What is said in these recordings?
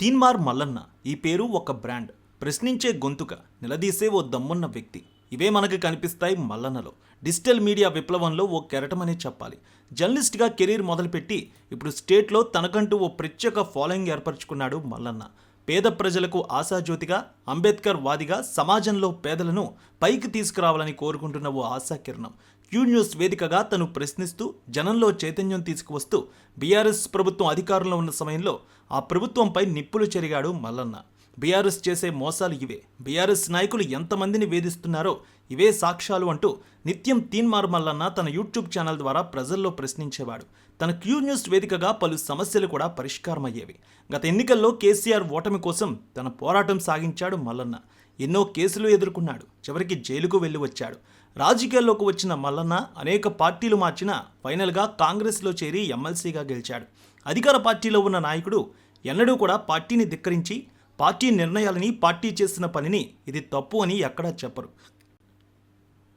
తీన్మార్ మల్లన్న ఈ పేరు ఒక బ్రాండ్. ప్రశ్నించే గొంతుక నిలదీసే ఓ దమ్మున్న వ్యక్తి. ఇవే మనకు కనిపిస్తాయి మల్లన్నలో. డిజిటల్ మీడియా విప్లవంలో ఓ కెరటమనే చెప్పాలి. జర్నలిస్ట్గా కెరీర్ మొదలుపెట్టి ఇప్పుడు స్టేట్లో తనకంటూ ఓ ప్రత్యేక ఫాలోయింగ్ ఏర్పరచుకున్నాడు మల్లన్న. పేద ప్రజలకు ఆశాజ్యోతిగా అంబేద్కర్ వాదిగా సమాజంలో పేదలను పైకి తీసుకురావాలని కోరుకుంటున్న ఓ ఆశాకిరణం. క్యూ న్యూస్ వేదికగా తను ప్రశ్నిస్తూ జనంలో చైతన్యం తీసుకువస్తూ బీఆర్ఎస్ ప్రభుత్వం అధికారంలో ఉన్న సమయంలో ఆ ప్రభుత్వంపై నిప్పులు చెరిగాడు మల్లన్న. బీఆర్ఎస్ చేసే మోసాలు ఇవే. బీఆర్ఎస్ నాయకులు ఎంతమందిని వేధిస్తున్నారో ఇవే సాక్ష్యాలు అంటూ నిత్యం తీన్మార్ మల్లన్న తన యూట్యూబ్ ఛానల్ ద్వారా ప్రజల్లో ప్రశ్నించేవాడు. తన క్యూ న్యూస్ వేదికగా పలు సమస్యలు కూడా పరిష్కారమయ్యేవి. గత ఎన్నికల్లో కేసీఆర్ ఓటమి కోసం తన పోరాటం సాగించాడు మల్లన్న. ఎన్నో కేసులు ఎదుర్కొన్నాడు. చివరికి జైలుకు వెళ్ళి వచ్చాడు. రాజకీయాల్లోకి వచ్చిన మల్లన్న అనేక పార్టీలు మార్చిన ఫైనల్గా కాంగ్రెస్లో చేరి ఎమ్మెల్సీగా గెలిచాడు. అధికార పార్టీలో ఉన్న నాయకుడు ఎన్నడూ కూడా పార్టీని ధిక్కరించి పార్టీ నిర్ణయాలని పార్టీ చేసిన పనిని ఇది తప్పు అని ఎక్కడా చెప్పరు.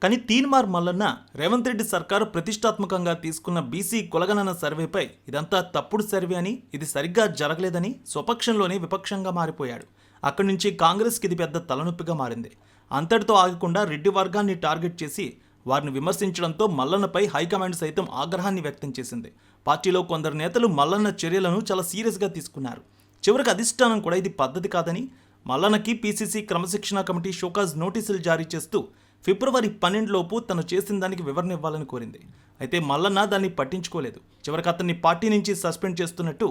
కానీ తీన్మార్ మల్లన్న రేవంత్ రెడ్డి సర్కారు ప్రతిష్టాత్మకంగా తీసుకున్న బీసీ కులగణన సర్వేపై ఇదంతా తప్పుడు సర్వే అని ఇది సరిగ్గా జరగలేదని స్వపక్షంలోనే విపక్షంగా మారిపోయాడు. అక్కడి నుంచి కాంగ్రెస్కి ఇది పెద్ద తలనొప్పిగా మారింది. అంతటితో ఆగకుండా రెడ్డి వర్గాన్ని టార్గెట్ చేసి వారిని విమర్శించడంతో మల్లన్నపై హైకమాండ్ సైతం ఆగ్రహాన్ని వ్యక్తం చేసింది. పార్టీలో కొందరు నేతలు మల్లన్న చర్యలను చాలా సీరియస్గా తీసుకున్నారు. చివరికి అధిష్టానం కూడా ఇది పద్ధతి కాదని మల్లన్నకి పీసీసీ క్రమశిక్షణ కమిటీ షోకాజ్ నోటీసులు జారీ చేస్తూ ఫిబ్రవరి పన్నెండులోపు తను చేసిన దానికి వివరణ ఇవ్వాలని కోరింది. అయితే మల్లన్న దాన్ని పట్టించుకోలేదు. చివరికి అతన్ని పార్టీ నుంచి సస్పెండ్ చేస్తున్నట్టు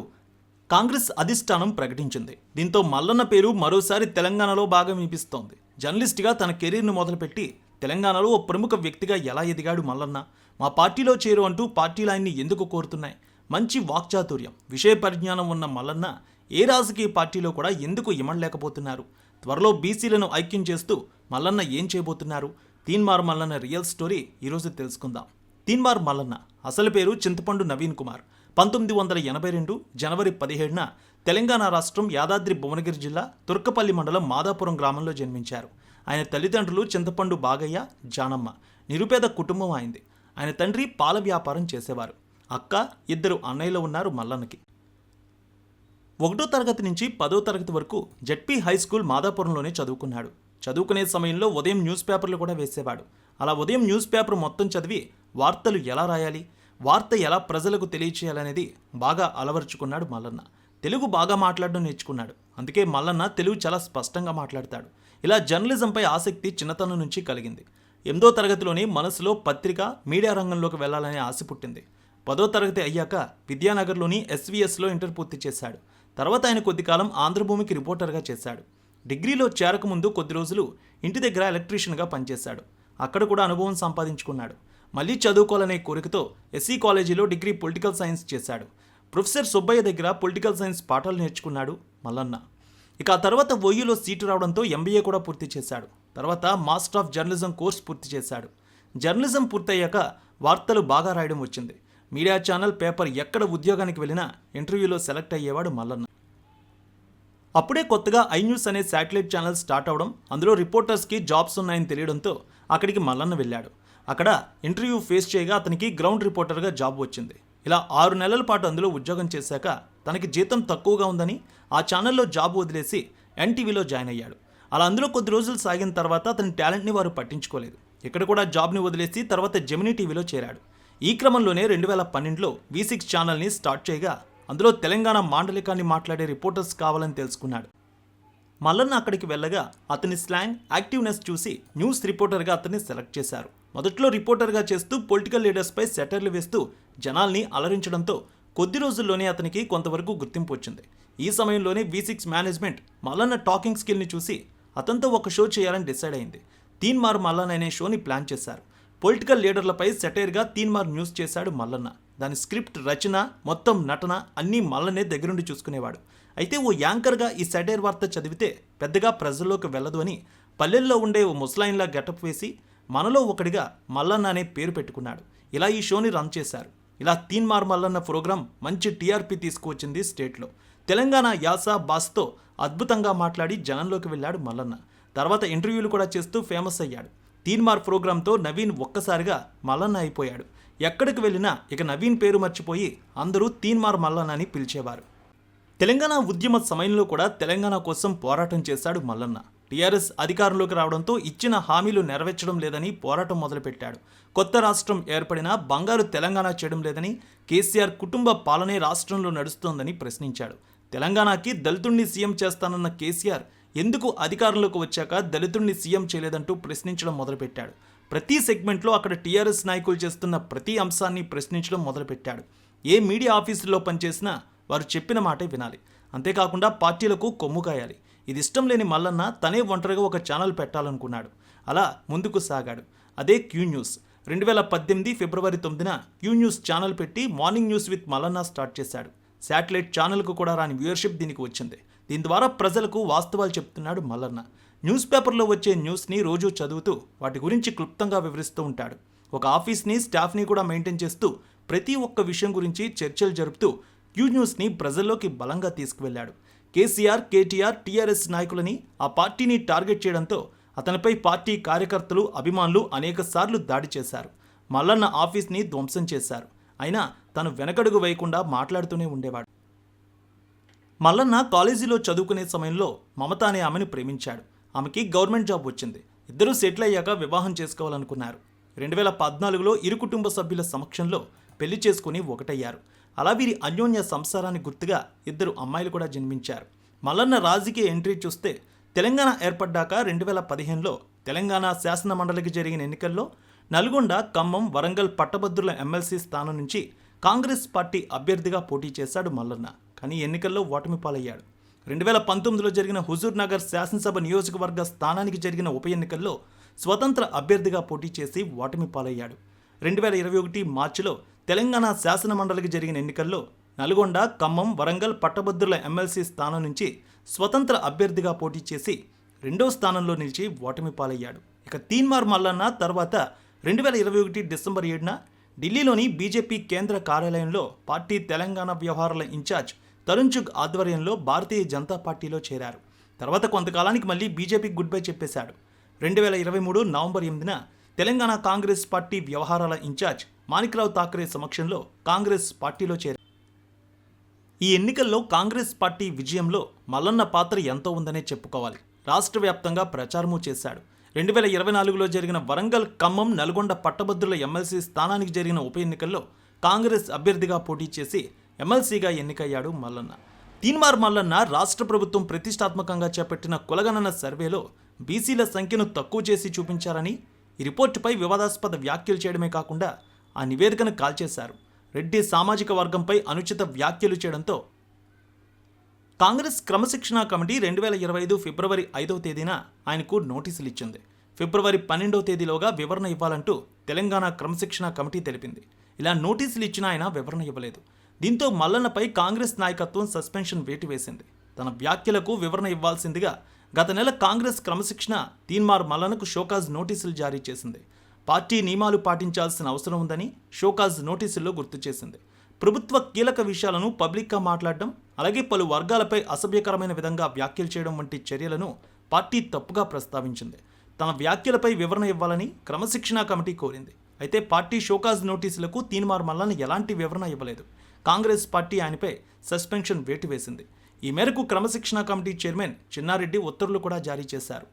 కాంగ్రెస్ అధిష్టానం ప్రకటించింది. దీంతో మల్లన్న పేరు మరోసారి తెలంగాణలో బాగా వినిపిస్తోంది. జర్నలిస్ట్గా తన కెరీర్ను మొదలుపెట్టి తెలంగాణలో ఓ ప్రముఖ వ్యక్తిగా ఎలా ఎదిగాడు మల్లన్న? మా పార్టీలో చేరు అంటూ పార్టీలు ఆయన్ని ఎందుకు కోరుతున్నాయి? మంచి వాక్చాతుర్యం విషయ పరిజ్ఞానం ఉన్న మల్లన్న ఏ రాజకీయ పార్టీలో కూడా ఎందుకు ఇమడలేకపోతున్నారు? త్వరలో బీసీలను ఐక్యం చేస్తూ మల్లన్న ఏం చేయబోతున్నారు? తీన్మార్ మల్లన్న రియల్ స్టోరీ ఈరోజు తెలుసుకుందాం. తీన్మార్ మల్లన్న అసలు పేరు చింతపండు నవీన్ కుమార్. పంతొమ్మిది వందల ఎనభై రెండు జనవరి పదిహేడున తెలంగాణ రాష్ట్రం యాదాద్రి భువనగిరి జిల్లా తుర్కపల్లి మండలం మాదాపురం గ్రామంలో జన్మించారు. ఆయన తల్లిదండ్రులు చింతపండు బాగయ్య జానమ్మ. నిరుపేద కుటుంబం అయింది. ఆయన తండ్రి పాల వ్యాపారం చేసేవారు. అక్క ఇద్దరు అన్నయ్యలు ఉన్నారు మల్లన్నకి. ఒకటో తరగతి నుంచి పదో తరగతి వరకు జడ్పీ హై స్కూల్ మాదాపురంలోనే చదువుకున్నాడు. చదువుకునే సమయంలో ఉదయం న్యూస్ పేపర్లు కూడా వేసేవాడు. అలా ఉదయం న్యూస్ పేపర్ మొత్తం చదివి వార్తలు ఎలా రాయాలి? వార్త ఎలా ప్రజలకు తెలియచేయాలనేది బాగా అలవరుచుకున్నాడు మల్లన్న. తెలుగు బాగా మాట్లాడడం నేర్చుకున్నాడు. అందుకే మల్లన్న తెలుగు చాలా స్పష్టంగా మాట్లాడతాడు. ఇలా జర్నలిజంపై ఆసక్తి చిన్నతనం నుంచి కలిగింది. ఎనిమిదో తరగతిలోనే మనసులో పత్రిక మీడియా రంగంలోకి వెళ్ళాలనే ఆశ పుట్టింది. పదో తరగతి అయ్యాక విద్యానగర్లోని ఎస్వీఎస్లో ఇంటర్ పూర్తి చేశాడు. తర్వాత ఆయన కొద్దికాలం ఆంధ్రభూమికి రిపోర్టర్గా చేశాడు. డిగ్రీలో చేరకముందు కొద్ది రోజులు ఇంటి దగ్గర ఎలక్ట్రీషియన్గా పనిచేశాడు. అక్కడ కూడా అనుభవం సంపాదించుకున్నాడు. మళ్ళీ చదువుకోవాలనే కోరికతో ఎస్సీ కాలేజీలో డిగ్రీ పొలిటికల్ సైన్స్ చేశాడు. ప్రొఫెసర్ సుబ్బయ్య దగ్గర పొలిటికల్ సైన్స్ పాఠాలు నేర్చుకున్నాడు మల్లన్న. ఇక ఆ తర్వాత ఓయూలో సీటు రావడంతో ఎంబీఏ కూడా పూర్తి చేశాడు. తర్వాత మాస్టర్ ఆఫ్ జర్నలిజం కోర్స్ పూర్తి చేశాడు. జర్నలిజం పూర్తయ్యాక వార్తలు బాగా రాయడం వచ్చింది. మీడియా ఛానల్ పేపర్ ఎక్కడ ఉద్యోగానికి వెళ్ళినా ఇంటర్వ్యూలో సెలెక్ట్ అయ్యేవాడు మల్లన్న. అప్పుడే కొత్తగా ఐ న్యూస్ అనే శాటిలైట్ ఛానల్ స్టార్ట్ అవడం అందులో రిపోర్టర్స్కి జాబ్స్ ఉన్నాయని తెలియడంతో అక్కడికి మల్లన్న వెళ్ళాడు. అక్కడ ఇంటర్వ్యూ ఫేస్ చేయగా అతనికి గ్రౌండ్ రిపోర్టర్గా జాబ్ వచ్చింది. ఇలా ఆరు నెలల పాటు అందులో ఉద్యోగం చేశాక తనకి జీతం తక్కువగా ఉందని ఆ ఛానల్లో జాబ్ వదిలేసి ఎన్టీవీలో జాయిన్ అయ్యాడు. అలా అందులో కొద్ది రోజులు సాగిన తర్వాత అతని టాలెంట్ని వారు పట్టించుకోలేదు. ఇక్కడ కూడా జాబ్ని వదిలేసి తర్వాత జెమినీ టీవీలో చేరాడు. ఈ క్రమంలోనే రెండు వేల పన్నెండులో వి సిక్స్ ఛానల్ని స్టార్ట్ చేయగా అందులో తెలంగాణ మాండలికాన్ని మాట్లాడే రిపోర్టర్స్ కావాలని తెలుసుకున్నాడు. మల్లన్న అక్కడికి వెళ్ళగా అతని స్లాంగ్ యాక్టివ్నెస్ చూసి న్యూస్ రిపోర్టర్గా అతన్ని సెలెక్ట్ చేశారు. మొదట్లో రిపోర్టర్గా చేస్తూ పొలిటికల్ లీడర్స్పై సెటర్లు వేస్తూ జనాల్ని అలరించడంతో కొద్ది రోజుల్లోనే అతనికి కొంతవరకు గుర్తింపు వచ్చింది. ఈ సమయంలోనే V six management Mallanna talking స్కిల్ని చూసి అతనితో ఒక షో చేయాలని డిసైడ్ అయింది. తీన్మార్ మల్లన్న అనే షోని ప్లాన్ చేశారు. పొలిటికల్ లీడర్లపై సెటైర్గా తీన్మార్ న్యూస్ చేశాడు మల్లన్న. దాని స్క్రిప్ట్ రచన మొత్తం నటన అన్నీ మల్లనే దగ్గరుండి చూసుకునేవాడు. అయితే ఓ యాంకర్గా ఈ సెటైర్ వార్త చదివితే పెద్దగా ప్రజల్లోకి వెళ్ళదు అని పల్లెల్లో ఉండే ఓ ముస్లాయిన్లా గెటప్ వేసి మనలో ఒకడిగా మల్లన్న అనే పేరు పెట్టుకున్నాడు. ఇలా ఈ షోని రన్ చేశారు. ఇలా తీన్మార్ మల్లన్న ప్రోగ్రాం మంచి టీఆర్పీ తీసుకువచ్చింది స్టేట్లో. తెలంగాణ యాస బాస్తో అద్భుతంగా మాట్లాడి జనంలోకి వెళ్ళాడు మల్లన్న. తర్వాత ఇంటర్వ్యూలు కూడా చేస్తూ ఫేమస్ అయ్యాడు. తీన్మార్ ప్రోగ్రాంతో నవీన్ ఒక్కసారిగా మల్లన్న అయిపోయాడు. ఎక్కడికి వెళ్ళినా ఇక నవీన్ పేరు మర్చిపోయి అందరూ తీన్మార్ మల్లన్న అని పిలిచేవారు. తెలంగాణ ఉద్యమ సమయంలో కూడా తెలంగాణ కోసం పోరాటం చేశాడు మల్లన్న. టీఆర్ఎస్ అధికారంలోకి రావడంతో ఇచ్చిన హామీలు నెరవేర్చడం లేదని పోరాటం మొదలుపెట్టాడు. కొత్త రాష్ట్రం ఏర్పడినా బంగారు తెలంగాణ చేయడం లేదని కేసీఆర్ కుటుంబ పాలనే రాష్ట్రంలో నడుస్తోందని ప్రశ్నించాడు. తెలంగాణకి దళితుణ్ణి సీఎం చేస్తానన్న కేసీఆర్ ఎందుకు అధికారంలోకి వచ్చాక దళితుడిని సీఎం చేయలేదంటూ ప్రశ్నించడం మొదలుపెట్టాడు. ప్రతి సెగ్మెంట్లో అక్కడ టీఆర్ఎస్ నాయకులు చేస్తున్న ప్రతి అంశాన్ని ప్రశ్నించడం మొదలుపెట్టాడు. ఏ మీడియా ఆఫీసుల్లో పనిచేసినా వారు చెప్పిన మాటే వినాలి. అంతేకాకుండా పార్టీలకు కొమ్ము కాయాలి. ఇది ఇష్టం లేని మల్లన్న తనే ఒంటరిగా ఒక ఛానల్ పెట్టాలనుకున్నాడు. అలా ముందుకు సాగాడు. అదే క్యూ న్యూస్. రెండు వేల పద్దెనిమిది ఫిబ్రవరి తొమ్మిదిన క్యూ న్యూస్ ఛానల్ పెట్టి morning news with Mallanna start చేశాడు. శాటిలైట్ ఛానల్కు కూడా రాని వ్యూయర్షిప్ దీనికి వచ్చింది. దీని ద్వారా ప్రజలకు వాస్తవాలు చెప్తున్నాడు మల్లన్న. న్యూస్ పేపర్లో వచ్చే న్యూస్ని రోజు చదువుతూ వాటి గురించి క్లుప్తంగా వివరిస్తూ ఉంటాడు. ఒక ఆఫీస్ని స్టాఫ్ని కూడా మెయింటైన్ చేస్తూ ప్రతి ఒక్క విషయం గురించి చర్చలు జరుపుతూ క్యూ న్యూస్ని ప్రజల్లోకి బలంగా తీసుకువెళ్ళాడు కేసీఆర్ కేటీఆర్ టీఆర్ఎస్ నాయకులని ఆ పార్టీని టార్గెట్ చేయడంతో అతనిపై పార్టీ కార్యకర్తలు అభిమానులు అనేకసార్లు దాడి చేశారు. మల్లన్న ఆఫీస్ని ధ్వంసం చేశారు. అయినా తను వెనకడుగు వేయకుండా మాట్లాడుతూనే ఉండేవాడు. మల్లన్న కాలేజీలో చదువుకునే సమయంలో మమత అనే ఆమెను ప్రేమించాడు. ఆమెకి గవర్నమెంట్ జాబ్ వచ్చింది. ఇద్దరూ సెటిల్ అయ్యాక వివాహం చేసుకోవాలనుకున్నారు. రెండు వేల పద్నాలుగులో ఇరు కుటుంబ సభ్యుల సమక్షంలో పెళ్ళి చేసుకుని ఒకటయ్యారు. అలా వీరి అన్యోన్య సంసారాన్ని గుర్తుగా ఇద్దరు అమ్మాయిలు కూడా జన్మించారు. మల్లన్న రాజకీయ ఎంట్రీ చూస్తే తెలంగాణ ఏర్పడ్డాక రెండు వేల పదిహేనులో తెలంగాణ శాసన మండలికి జరిగిన ఎన్నికల్లో నల్గొండ ఖమ్మం వరంగల్ పట్టభద్రుల ఎమ్మెల్సీ స్థానం నుంచి కాంగ్రెస్ పార్టీ అభ్యర్థిగా పోటీ చేశాడు మల్లన్న. కానీ ఎన్నికల్లో ఓటమి పాలయ్యాడు. రెండు వేల పంతొమ్మిదిలో జరిగిన హుజూర్ నగర్ శాసనసభ నియోజకవర్గ స్థానానికి జరిగిన ఉప ఎన్నికల్లో స్వతంత్ర అభ్యర్థిగా పోటీ చేసి ఓటమి పాలయ్యాడు. రెండు వేల ఇరవై ఒకటి మార్చిలో తెలంగాణ శాసనమండలికి జరిగిన ఎన్నికల్లో నల్గొండ ఖమ్మం వరంగల్ పట్టభద్రుల ఎమ్మెల్సీ స్థానం నుంచి స్వతంత్ర అభ్యర్థిగా పోటీ చేసి రెండో స్థానంలో నిలిచి ఓటమి పాలయ్యాడు. ఇక తీన్మార్ మల్లన్న తర్వాత రెండు వేల ఇరవై ఒకటి డిసెంబర్ ఏడున ఢిల్లీలోని బీజేపీ కేంద్ర కార్యాలయంలో పార్టీ తెలంగాణ వ్యవహారాల ఇన్ఛార్జ్ తరుణ్ చుగ్ ఆధ్వర్యంలో భారతీయ జనతా పార్టీలో చేరారు. తర్వాత కొంతకాలానికి మళ్ళీ బీజేపీ గుడ్ బై చెప్పేశాడు. రెండు వేల ఇరవై మూడు నవంబర్ ఎనిమిదిన తెలంగాణ కాంగ్రెస్ పార్టీ వ్యవహారాల ఇన్ఛార్జ్ మాణిక్రావు థాకరే సమక్షంలో కాంగ్రెస్ పార్టీలో చేరారు. ఈ ఎన్నికల్లో కాంగ్రెస్ పార్టీ విజయంలో మల్లన్న పాత్ర ఎంతో ఉందనే చెప్పుకోవాలి. రాష్ట్ర వ్యాప్తంగా ప్రచారము చేశాడు. రెండు వేల ఇరవై నాలుగులో జరిగిన వరంగల్ ఖమ్మం నల్గొండ పట్టభద్రుల ఎమ్మెల్సీ స్థానానికి జరిగిన ఉప ఎన్నికల్లో కాంగ్రెస్ అభ్యర్థిగా పోటీ చేసి ఎమ్మెల్సీగా ఎన్నికయ్యాడు మల్లన్న. తీన్మార్ మల్లన్న రాష్ట్ర ప్రభుత్వం ప్రతిష్టాత్మకంగా చేపట్టిన కులగణన సర్వేలో బీసీల సంఖ్యను తక్కువ చేసి చూపించారని ఈ రిపోర్టుపై వివాదాస్పద వ్యాఖ్యలు చేయడమే కాకుండా ఆ నివేదికను కాల్చేశారు. రెడ్డి సామాజిక వర్గంపై అనుచిత వ్యాఖ్యలు చేయడంతో కాంగ్రెస్ క్రమశిక్షణా కమిటీ రెండు వేల ఇరవై ఐదు ఫిబ్రవరి ఐదవ తేదీన ఆయనకు నోటీసులు ఇచ్చింది. ఫిబ్రవరి పన్నెండవ తేదీలోగా వివరణ ఇవ్వాలంటూ తెలంగాణ క్రమశిక్షణా కమిటీ తెలిపింది. ఇలా నోటీసులు ఇచ్చిన ఆయన వివరణ ఇవ్వలేదు. దీంతో మల్లన్నపై కాంగ్రెస్ నాయకత్వం సస్పెన్షన్ వేటు వేసింది తన వ్యాఖ్యలకు వివరణ ఇవ్వాల్సిందిగా గత నెల కాంగ్రెస్ క్రమశిక్షణ తీన్మార్ మల్లన్నకు షోకాజ్ నోటీసులు జారీ చేసింది. పార్టీ నియమాలు పాటించాల్సిన అవసరం ఉందని షోకాజ్ నోటీసుల్లో గుర్తు చేసింది. ప్రభుత్వ కీలక విషయాలను పబ్లిక్గా మాట్లాడడం అలాగే పలు వర్గాలపై అసభ్యకరమైన విధంగా వ్యాఖ్యలు చేయడం వంటి చర్యలను పార్టీ తప్పుగా ప్రస్తావించింది. తన వ్యాఖ్యలపై వివరణ ఇవ్వాలని క్రమశిక్షణా కమిటీ కోరింది. అయితే పార్టీ షోకాజ్ నోటీసులకు తీన్మార్ మల్లన్న ఎలాంటి వివరణ ఇవ్వలేదు. కాంగ్రెస్ పార్టీ ఆయనపై సస్పెన్షన్ వేటు వేసింది ఈ మేరకు క్రమశిక్షణా కమిటీ చైర్మన్ చిన్నారెడ్డి ఉత్తర్వులు కూడా జారీ చేశారు.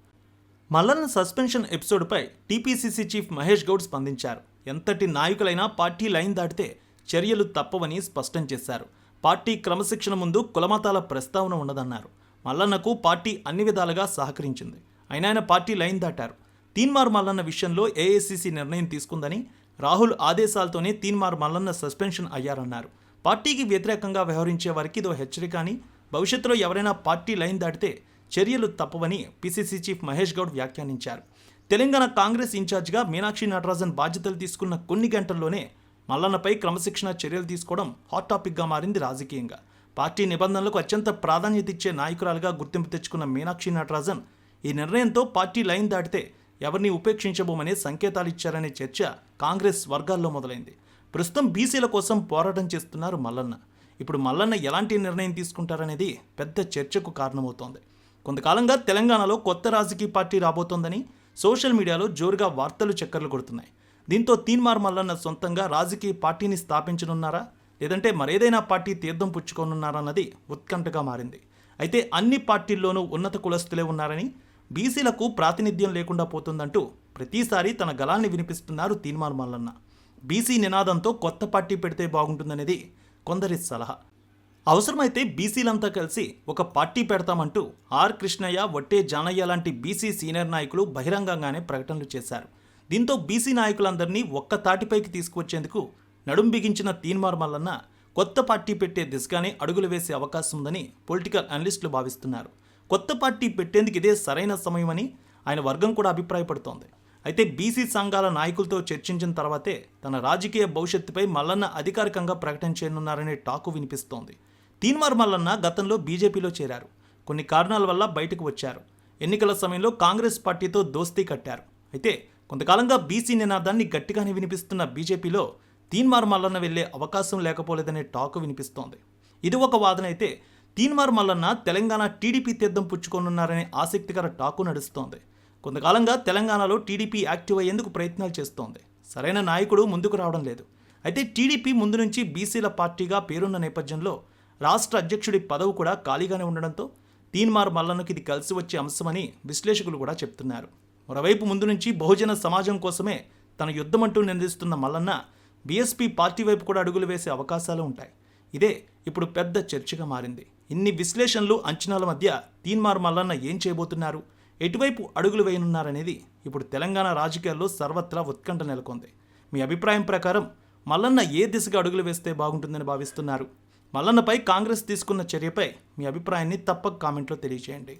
మల్లన్న సస్పెన్షన్ ఎపిసోడ్పై టీపీసీసీ చీఫ్ మహేష్ గౌడ్ స్పందించారు. ఎంతటి నాయకులైనా పార్టీ లైన్ దాటితే చర్యలు తప్పవని స్పష్టం చేశారు. పార్టీ క్రమశిక్షణ ముందు కులమతాల ప్రస్తావన ఉండదన్నారు మల్లన్నకు పార్టీ అన్ని విధాలుగా సహకరించింది. అయినా ఆయన పార్టీ లైన్ దాటారు. తీన్మార్ మల్లన్న విషయంలో ఏఐసిసి నిర్ణయం తీసుకుందని రాహుల్ ఆదేశాలతోనే తీన్మార్ మల్లన్న సస్పెన్షన్ అయ్యారన్నారు. పార్టీకి వ్యతిరేకంగా వ్యవహరించే వారికి ఇదో హెచ్చరిక అని భవిష్యత్తులో ఎవరైనా పార్టీ లైన్ దాటితే చర్యలు తప్పవని పిసిసి చీఫ్ మహేష్ గౌడ్ వ్యాఖ్యానించారు. తెలంగాణ కాంగ్రెస్ ఇన్ఛార్జిగా మీనాక్షి నటరాజన్ బాధ్యతలు తీసుకున్న కొన్ని గంటల్లోనే మల్లన్నపై క్రమశిక్షణ చర్యలు తీసుకోవడం హాట్ టాపిక్గా మారింది రాజకీయంగా. పార్టీ నిబంధనలకు అత్యంత ప్రాధాన్యత ఇచ్చే నాయకురాలుగా గుర్తింపు తెచ్చుకున్న మీనాక్షి నటరాజన్ ఈ నిర్ణయంతో పార్టీ లైన్ దాటితే ఎవరిని ఉపేక్షించబోమనే సంకేతాలు ఇచ్చారనే చర్చ కాంగ్రెస్ వర్గాల్లో మొదలైంది. ప్రస్తుతం బీసీల కోసం పోరాటం చేస్తున్నారు మల్లన్న. ఇప్పుడు మల్లన్న ఎలాంటి నిర్ణయం తీసుకుంటారనేది పెద్ద చర్చకు కారణమవుతోంది. కొంతకాలంగా తెలంగాణలో కొత్త రాజకీయ పార్టీ రాబోతోందని సోషల్ మీడియాలో జోరుగా వార్తలు చక్కర్లు కొడుతున్నాయి. దీంతో తీన్మార్ మల్లన్న సొంతంగా రాజకీయ పార్టీని స్థాపించనున్నారా? లేదంటే మరేదైనా పార్టీ తీర్థం పుచ్చుకోనున్నారన్నది ఉత్కంఠగా మారింది. అయితే అన్ని పార్టీల్లోనూ ఉన్నత కులస్తులే ఉన్నారని బీసీలకు ప్రాతినిధ్యం లేకుండా పోతుందంటూ ప్రతిసారి తన గలాన్ని వినిపిస్తున్నారు తీన్మార్ మల్లన్న. బీసీ నినాదంతో కొత్త పార్టీ పెడితే బాగుంటుందనేది కొందరి సలహా. అవసరమైతే బీసీలంతా కలిసి ఒక పార్టీ పెడతామంటూ ఆర్ కృష్ణయ్య వట్టే జానయ్య లాంటి బీసీ సీనియర్ నాయకులు బహిరంగంగానే ప్రకటనలు చేశారు. దీంతో బీసీ నాయకులందరినీ ఒక్క తాటిపైకి తీసుకువచ్చేందుకు నడుం బిగించిన తీన్మార్ మల్లన్న కొత్త పార్టీ పెట్టే దిశగానే అడుగులు వేసే అవకాశం ఉందని పొలిటికల్ అనలిస్టులు భావిస్తున్నారు. కొత్త పార్టీ పెట్టేందుకు ఇదే సరైన సమయమని ఆయన వర్గం కూడా అభిప్రాయపడుతోంది. అయితే బీసీ సంఘాల నాయకులతో చర్చించిన తర్వాతే తన రాజకీయ భవిష్యత్తుపై మల్లన్న అధికారికంగా ప్రకటన చేయనున్నారనే టాకు వినిపిస్తోంది. తీన్మార్ మల్లన్న గతంలో బీజేపీలో చేరారు. కొన్ని కారణాల వల్ల బయటకు వచ్చారు. ఎన్నికల సమయంలో కాంగ్రెస్ పార్టీతో దోస్తీ కట్టారు. అయితే కొంతకాలంగా బీసీ నినాదాన్ని గట్టిగానే వినిపిస్తున్న బీజేపీలో తీన్మార్ మల్లన్న వెళ్ళే అవకాశం లేకపోలేదనే టాకు వినిపిస్తోంది. ఇది ఒక వాదన అయితే తీన్మార్ మల్లన్న తెలంగాణ టీడీపీ తీర్థం పుచ్చుకోనున్నారనే ఆసక్తికర టాకు నడుస్తోంది. కొంతకాలంగా తెలంగాణలో టీడీపీ యాక్టివ్ అయ్యేందుకు ప్రయత్నాలు చేస్తోంది. సరైన నాయకుడు ముందుకు రావడం లేదు. అయితే టీడీపీ ముందు నుంచి బీసీల పార్టీగా పేరున్న నేపథ్యంలో రాష్ట్ర అధ్యక్షుడి పదవి కూడా ఖాళీగానే ఉండడంతో తీన్మార్ మల్లన్నకి ఇది కలిసి వచ్చే అంశమని విశ్లేషకులు కూడా చెప్తున్నారు. మరోవైపు ముందు నుంచి బహుజన సమాజం కోసమే తన యుద్ధమంటూ నిందిస్తున్న మల్లన్న బీఎస్పీ పార్టీ వైపు కూడా అడుగులు వేసే అవకాశాలు ఉంటాయి. ఇదే ఇప్పుడు పెద్ద చర్చగా మారింది. ఇన్ని విశ్లేషణలు అంచనాల మధ్య తీన్మార్ మల్లన్న ఏం చేయబోతున్నారు? ఎటువైపు అడుగులు వేయనున్నారనేది ఇప్పుడు తెలంగాణ రాజకీయాల్లో సర్వత్రా ఉత్కంఠ నెలకొంది. మీ అభిప్రాయం ప్రకారం మల్లన్న ఏ దిశగా అడుగులు వేస్తే బాగుంటుందని భావిస్తున్నారు? మల్లన్నపై కాంగ్రెస్ తీసుకున్న చర్యపై మీ అభిప్రాయాన్ని తప్పక కామెంట్లో తెలియజేయండి.